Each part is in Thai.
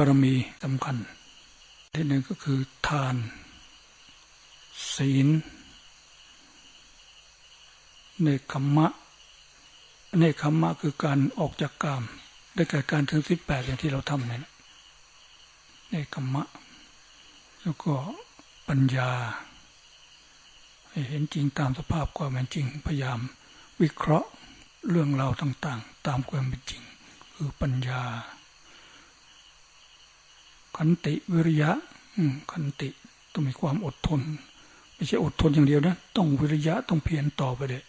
บารมีสำคัญ ที่หนึ่งก็คือทาน ศีลเนคขมมะเนคขมมะคือการออกจากกาม ได้แก่การถึงสิบแปดอย่างที่เราทำเนี่ยเนคขมมะ แล้วก็ปัญญา เห็นจริงตามสภาพความเป็นจริง พยายามวิเคราะห์เรื่องราวต่าง ๆ ตามความเป็นจริง คือปัญญา ขันติวิริยะขันติต้องมีความอดทน ไม่ใช่อดทนอย่างเดียวนะ ต้องวิริยะต้องเพียรต่อไปเลย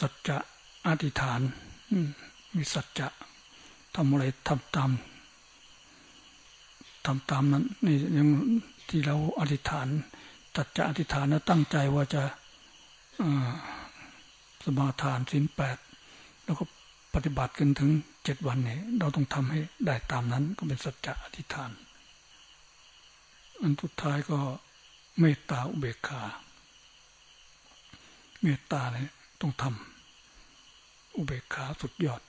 สัจจะอธิษฐานมีสัจจะทำอะไรทำตามทำตามนั้นนี่ยังที่เราอธิษฐานสัจจะอธิษฐานนะตั้งใจว่าจะาสมาทานศีลแปดแล้วก็ ปฏิบัติกันถึงเจ็ดวันเนี่ยเราต้องทำให้ได้ตามนั้นก็เป็นสัจจะอธิษฐาน อันสุดท้ายก็เมตตาอุเบกขา เมตตาเนี่ยต้องทำอุเบกขาสุดยอด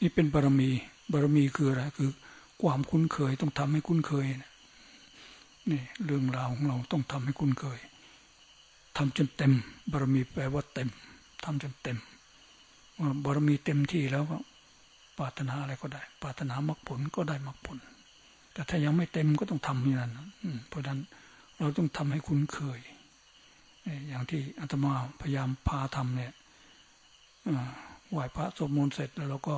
นี่เป็นบารมี บารมีคืออะไรคือ ความคุ้นเคยต้องทำให้คุ้นเคยนะนี่เรื่องราวของเราต้องทำให้คุ้นเคยทำจนเต็ม บารมีแปลว่าเต็มทำจนเต็ม เมื่อบารมีเต็มที่แล้วก็ปรารถนาอะไรก็ได้ ปรารถนามรรคผลก็ได้มรรคผล แต่ถ้ายังไม่เต็มก็ต้องทำอย่างนั้นเพราะฉะนั้นเราต้องทำให้คุ้นเคย อย่างที่อาตมาพยายามพาทำเนี่ยไหว้พระสวดมนต์เสร็จแล้วเราก็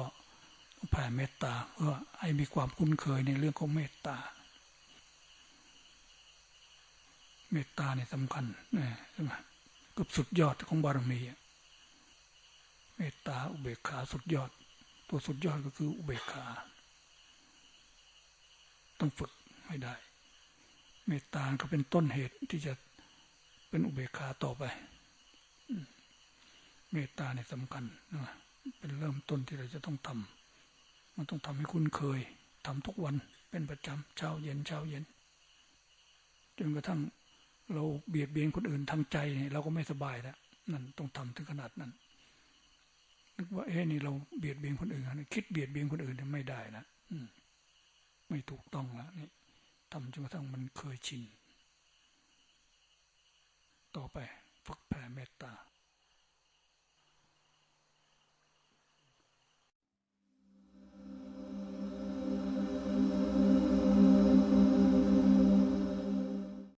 แผ่เมตตาเพื่อให้มีความคุ้นเคยในเรื่องของเมตตา เมตตาเนี่ยสำคัญนะใช่ไหมกับสุดยอดของบารมีอะ เมตตาอุเบกขาสุดยอด ตัวสุดยอดก็คืออุเบกขา ต้องฝึกให้ได้ เมตตาก็เป็นต้นเหตุที่จะเป็นอุเบกขาต่อไป เมตตาเนี่ยสำคัญนะเป็นเริ่มต้นที่เราจะต้องทำมันต้องทำให้คุ้นเคยทำทุกวันเป็นประจำเช้าเย็นเช้าเย็น จนกระทั่งเราเบียดเบียนคนอื่นทางใจเนี่ยเราก็ไม่สบายแล้วนั่นต้องทำถึงขนาดนั้น ว่าเอ้นี่เราเบียดเบียนคนอื่นนะคิดเบียดเบียนคนอื่นเนี่ยไม่ได้นะอืม ไม่ถูกต้องแล้วนี่ทำจนกระทั่งมันเคยชิน ต่อไปฝึกแผ่เมตตา